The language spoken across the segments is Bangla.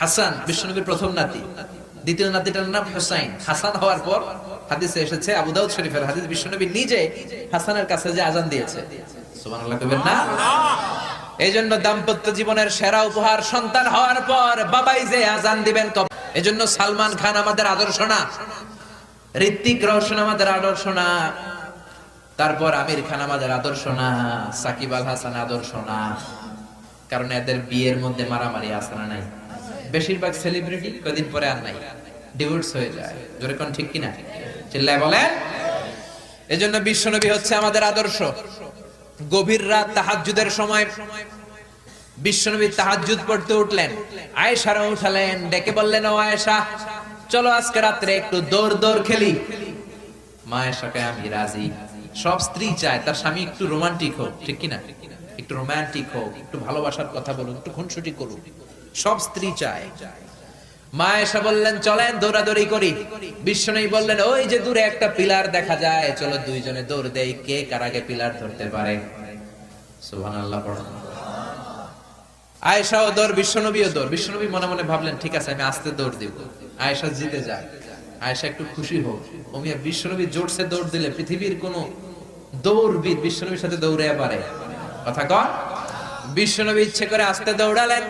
হাসান, বিশ্বনবীর প্রথম নাতি। দ্বিতীয় নাতিটার নাম হুসাইন। হাসান হওয়ার পর হাদিসে এসেছে, আবু দাউদ শরীফের হাদিস, বিশ্বনবী নিজে হাসানের কাছে যে আজান দিয়েছে। সুবহানাল্লাহ কইবেন না? এই জন্য দাম্পত্য জীবনের সেরা উপহার সন্তান হওয়ার পর বাবাই যে আজান দিবেন কব এজন্য সালমান খান আমাদের আদর্শ না। ঋত্বিক রোশন আমাদের আদর্শ না। তারপর আমির খান আমাদের আদর্শ না। সাকিব আল হাসান আদর্শ না। কারণ এদের বিয়ের মধ্যে মারামারি না নাই? বেশিরভাগ সেলিব্রিটি কদিন পরে আর নাই। ডিভোর্স হয়ে যায়। জোরে কোন ঠিক কিনা? চিল্লায় বলেন। এজন্য বিশ্বনবী হচ্ছে আমাদের আদর্শ। গভীর রাত তাহাজ্জুদের সময় বিশ্বনবী তাহাজ্জুদ পড়তে উঠলেন। আয়েশারও উঠালেন, ডেকে বললেন, ও আয়েশা, চলো আজকে রাত্রে একটু দৌড় দৌড় খেলি। মা আয়েশাকে আমি রাজি। সব স্ত্রী চায়, তার স্বামী একটু রোমান্টিক হোক। ঠিক কিনা? একটু রোমান্টিক হোক, একটু ভালোবাসার কথা বলুক একটু খুনসুটি করুক। সব স্ত্রী চায়। মা এসে বললেন, চলেন, দৌড়াদৌড়ি করি। বিশ্বনবী বললেন, ওই যে দূরে একটা পিলার দেখা যায়, চলো দুইজনে দৌড় দেই, কে কার আগে পিলার ধরতে পারে? সুবহানাল্লাহ আয়েশাও দৌড় বিশ্বনবীও দৌড়। বিশ্বনবী মনে মনে ভাবলেন, ঠিক আছে, আমি আস্তে দৌড় দিব। আয়েশা জিতে যায় আয়েশা একটু খুশি হোক। ওমিয়া বিশ্বনবী জোরসে দৌড় দিলে পৃথিবীর কোন দৌড়বিদ বিশ্বনবীর সাথে দৌড়ে পারে। কথা কন। বিশ্বনবী ইচ্ছে করে আস্তে দৌড়ালেন।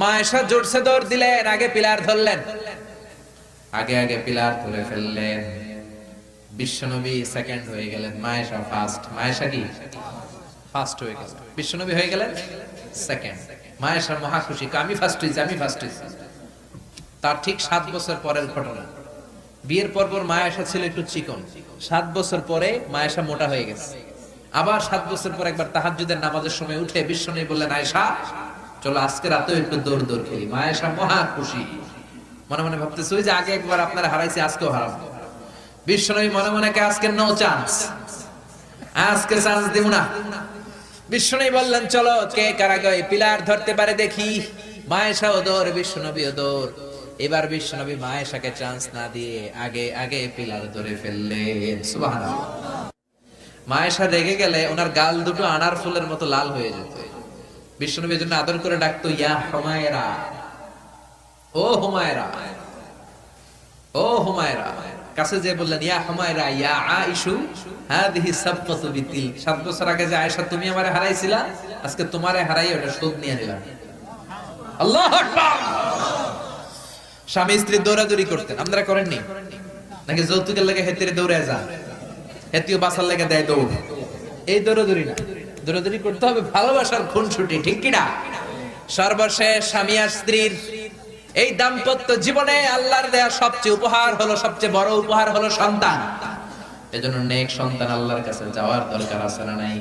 মা এসা জোরসে দৌড় দিলেন আগে পিলার ধরলেন। আগে আগে পিলার ধরে ফেললেন। বিশ্বনবী সেকেন্ড হয়ে গেলেন। মায়েশা ফার্স্ট মায়েশা কি? ফার্স্ট হয়ে গেল বিশ্বনবী হয়ে গেলেন? সেকেন্ড মায়েশা মহা খুশি। আমি ফার্স্ট হয়েছি, আমি ফার্স্ট হয়েছি। তার ঠিক সাত বছর পরের ঘটনা। বিয়ের পর পর মায়েশা ছিল একটু চিকন। সাত বছর পরে মায়েশা মোটা হয়ে গেছে। আবার সাত বছর পর একবার তাহাজ্জুদের নামাজের সময় উঠে বিশ্বনবী বললেন, আয়েশা চলো আজকে রাতেও একটু দৌড় দৌড় খেলি মায়েশা মহা খুশি। মনে মনে ভাবতেছে যে আগে একবার আপনারা হারাইছি, আজকেও হারাবো। বিশ্বনবী মনে মনে কে, আজকে নো চান্স আজকে চান্স দিব না। বিশ্বনবী বললেন, চলো, কে কারাগে পিলার ধরতে পারে দেখি। মায়েশা ও দৌড় বিশ্বনবী ও দৌড়। এবার বিশ্বনবী মায়েশাকে চান্স না দিয়ে আগে আগে পিলার ধরে ফেললেন সুবহানাল্লাহ। মায়েশা রেগে গেলে ওনার গাল দুটো আনার ফুলের মতো লাল হয়ে যেত। বিশ্বনবীর জন্য আদর করে ডাকতো, ইয়া হুমায়রা, ও হুমায়রা ও হুমায়রা। কাছে যে বললেন, ইয়া হুমায়রা, ইয়া আইশু হাদিহি সাবকাতু বিতিল। সাত বছর আগে যে আয়েশা, তুমি আমারে হারাইছিলা? আজকে তোমারে হারাই ওটা শোধ নিয়ে নিলাম। আল্লাহু আকবার! স্বামী স্ত্রী দৌড়াদৌড়ি করতেন। আপনারা করেননি? নাকি যৌতুকের লেগে হেতিরে দৌড়ে যা হেতিও বাসার লেগে দেয় দৌড়। এই দৌড়াদৌড়ি না। দৌড়াদৌড়ি করতে হবে, ভালোবাসার খুনসুটি, ঠিক কিনা? সর্বশেষ স্বামী আর স্ত্রীর এই দাম্পত্য জীবনে আল্লাহর দেয়া সবচেয়ে উপহার হলো, সবচেয়ে বড় উপহার হলো সন্তান। এজন্য নেক সন্তান আল্লাহর কাছে যাওয়ার দরকার আছে না নাই?